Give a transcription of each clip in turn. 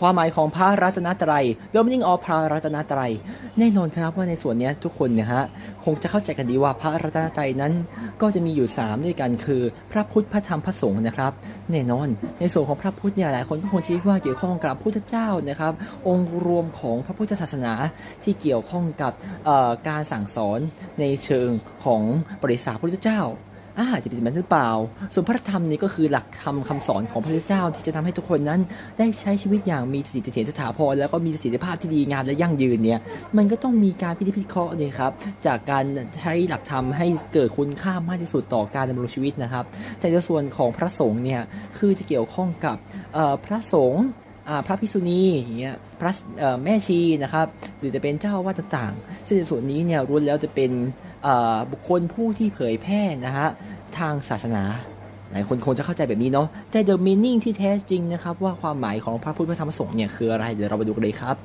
ความหมายของพระรัตนตรัย The meaning of พระรัตนตรัย แน่นอนครับว่าในส่วนนี้ทุกคนเนี่ยฮะคงจะเข้าใจกันดีว่าพระรัตนตรัยนั้น ก็จะมีอยู่ 3 ด้วยกันคือ พระพุทธพระธรรมพระสงฆ์นะครับ แน่นอน ในส่วนของพระพุทธเนี่ยหลายคนก็คงคิดว่าเกี่ยวข้องกับพระพุทธเจ้านะครับ องค์รวมของพระพุทธศาสนาที่เกี่ยวข้องกับการสั่งสอนในเชิงของบริษัทพระพุทธเจ้า อาจะเป็นแบบนั้นหรือเปล่า ส่วนพระธรรมนี่ก็คือหลักธรรมคำสอนของพระเจ้าที่จะทำให้ทุกคนนั้น ได้ใช้ชีวิตอย่างมีสติเสถียรสถาพรแล้วก็มีสิทธิภาพที่ดีงามและยั่งยืนเนี่ยมันก็ต้องมีการพิจิตรพิเคราะห์เนี่ยครับจากการใช้หลักธรรมให้เกิดคุณค่ามากที่สุดต่อการดำรงชีวิตนะครับ แต่ในส่วนของพระสงฆ์เนี่ยคือจะเกี่ยวข้องกับพระสงฆ์พระภิกษุณีอย่างเงี้ย พระแม่ชีนะครับหรือจะเป็นเจ้าวาดต่างๆ ซึ่งในส่วนนี้เนี่ยล้วนแล้วจะเป็นบุคคลผู้ที่เผยแพร่นะฮะทางศาสนาหลายคนคงจะเข้าใจแบบนี้เนาะแต่ the meaning ที่แท้จริงนะครับว่าความหมายของพระพุทธธรรมสงฆ์เนี่ยคืออะไรเดี๋ยวเราไปดูกันเลยครับ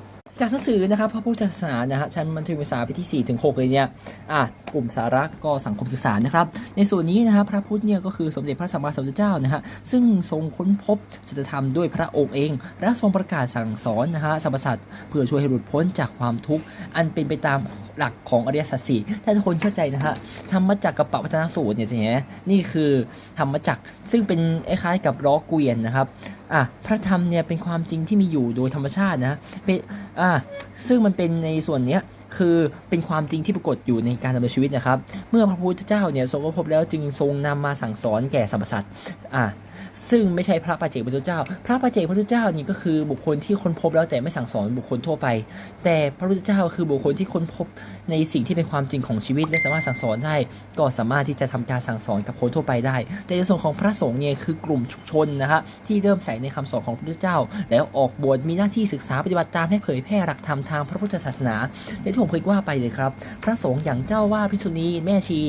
จากหนังสือนะครับพระพุทธศาสนานะฮะชั้นมัธยมศึกษาปีที่ 4 ถึง 6 เลยเนี่ยอะกลุ่มสาระก็สังคมศึกษานะครับ ในส่วนนี้นะครับพระพุทธเนี่ยก็คือสมเด็จพระสัมมาสัมพุทธเจ้านะฮะซึ่งทรงค้นพบสัจธรรมด้วยพระองค์เอง และทรงประกาศสั่งสอนนะฮะสรรพสัตว์เพื่อช่วยให้หลุดพ้นจากความทุกข์อันเป็นไปตามหลักของอริยสัจสี่ถ้าทุกคนเข้าใจนะฮะธรรมจักรกับปวัฒนสูตรเนี่ยจะเห็นไหมนี่คือธรรมจักรซึ่งเป็นคล้ายๆกับล้อเกวียนนะครับ อะพระธรรมเนี่ยเป็นความจริงที่มีอยู่โดยธรรมชาตินะเป็นอะซึ่งมันเป็นในส่วนเนี้ยคือเป็นความจริงที่ปรากฏอยู่ในการดำเนินชีวิตนะครับ เมื่อพระพุทธเจ้าเนี่ยทรงพบแล้วจึงทรงนำมาสั่งสอนแก่สรรพสัตว์อะ ซึ่งไม่ใช่พระปัจเจกพุทธเจ้า พระปัจเจกพุทธเจ้านี่ก็คือบุคคลที่ค้นพบแล้วแต่ไม่สั่งสอนบุคคลทั่วไป แต่พระพุทธเจ้าคือบุคคลที่ค้นพบในสิ่งที่เป็นความจริงของชีวิต และสามารถสั่งสอนได้ ก็สามารถที่จะทำการสั่งสอนกับคนทั่วไปได้ แต่ในส่วนของพระสงฆ์เนี่ยคือกลุ่มชุมชนนะฮะที่เริ่มใส่ในคำสอนของพระพุทธเจ้า แล้วออกบวชมีหน้าที่ศึกษาปฏิบัติตามให้เผยแพร่หลักธรรมทางพระพุทธศาสนาในที่ผมเคยว่าไปเลยครับ พระสงฆ์อย่างเจ้าว่าพิกษุณีแม่ชี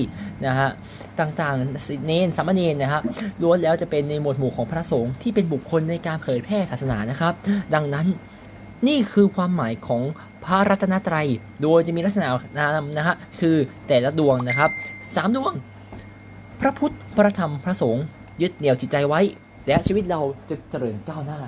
นะฮะต่างๆเนนสามเณรนะครับล้วนแล้วจะเป็นในหมวดหมู่ของพระสงฆ์ที่เป็นบุคคลในการเผยแพร่ศาสนานะครับ ดังนั้นนี่คือความหมายของพระรัตนตรัย โดยจะมีลักษณะนามนะฮะคือแต่ละดวงนะครับสามดวง พระพุทธ พระธรรม พระสงฆ์ยึดเหนี่ยวจิตใจไว้ และชีวิตเราจะเจริญก้าวหน้า